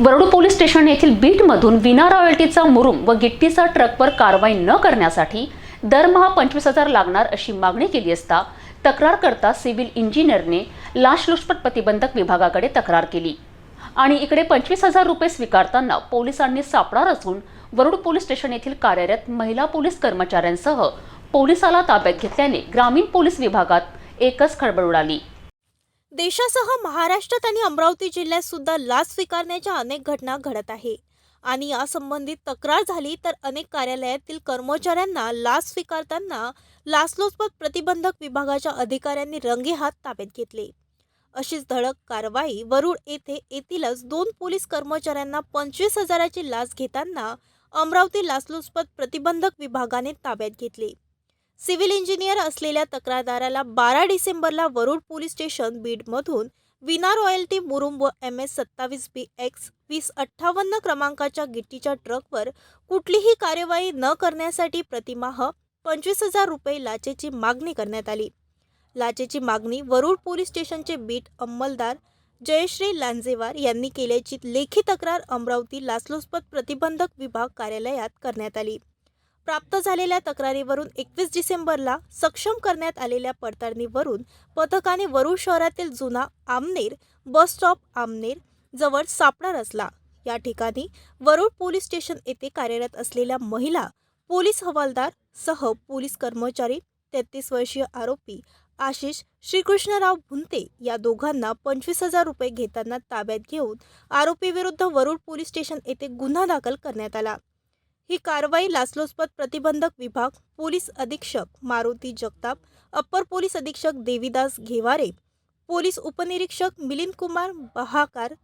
बरडू police station येथील बीटमधून विना रॉयल्टीचा मुरुम व गिट्टीचा ट्रकवर कारवाई न करण्यासाठी दरमहा पंचवीस हजार लागणार अशी मागणी केली असता तक्रार करता सिव्हिल इंजिनियरने लाचलुचपत प्रतिबंधक विभागाकडे तक्रार केली. आणि इकडे पंचवीस हजार रुपये स्वीकारताना पोलिसांनी सापळा रचून वरुड पोलीस स्टेशन येथील कार्यरत महिला पोलीस कर्मचाऱ्यांसह पोलिसाला ताब्यात घेतल्याने ग्रामीण पोलीस विभागात एकच खळबळ उडाली. देशासह महाराष्ट्रात आणि अमरावती जिल्ह्यात सुद्धा लाच स्वीकारण्याच्या अनेक घटना घडत आहे. आणि यासंबंधित तक्रार झाली तर अनेक कार्यालयातील कर्मचाऱ्यांना लाच स्वीकारताना लाचलुचपत प्रतिबंधक विभागाच्या अधिकाऱ्यांनी रंगेहात ताब्यात घेतले. अशीच धडक कारवाई वरुड येथे येथीलच दोन पोलीस कर्मचाऱ्यांना पंचवीस हजाराची लाच घेताना अमरावती लाचलुचपत प्रतिबंधक विभागाने ताब्यात घेतले. सिव्हिल इंजिनियर असलेल्या तक्रारदाराला बारा डिसेंबरला वरुड पोलीस स्टेशन बीडमधून विना रॉयल्टी मुरुम व एम एस सत्तावीस बी एक्स वीस अठ्ठावन्न क्रमांकाच्या गिट्टीच्या ट्रकवर कुठलीही कार्यवाही न करण्यासाठी प्रतिमाह पंचवीस हजार रुपये लाचेची मागणी करण्यात आली. लाचेची मागणी वरुड पोलीस स्टेशनचे बीट अंमलदार जयश्री लांजेवार यांनी केल्याची लेखी तक्रार अमरावती लाचलुचपत प्रतिबंधक विभाग कार्यालयात करण्यात आली. प्राप्त झालेल्या तक्रारीवरून एकवीस डिसेंबरला सक्षम करण्यात आलेल्या पडताळणीवरून पथकाने वरुड शहरातील जुना आमनेर बस स्टॉप आमनेर जवळ सापडा रचला. या ठिकाणी वरुड पोलीस स्टेशन येथे कार्यरत असलेल्या महिला पोलीस हवालदार सह पोलीस कर्मचारी तेहतीस वर्षीय आरोपी आशिष श्रीकृष्णराव भुंते या दोघांना पंचवीस हजार रुपये घेताना ताब्यात घेऊन आरोपीविरुद्ध वरुड पोलीस स्टेशन येथे गुन्हा दाखल करण्यात आला. ही कारवाई लाचलुचपत प्रतिबंधक विभाग पोलीस अधीक्षक मारुती जगताप अप्पर पोलीस अधीक्षक देवीदास घेवारे पोलीस उपनिरीक्षक मिलिंद कुमार बहाकार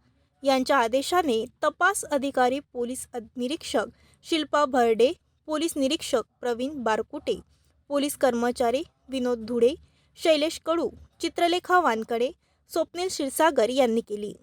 यांच्या आदेशाने तपास अधिकारी पोलीस निरीक्षक शिल्पा भरडे पोलीस निरीक्षक प्रवीण बारकुटे पोलीस कर्मचारी विनोद धुडे शैलेश कडू चित्रलेखा वानकडे स्वप्नील क्षीरसागर यांनी केली.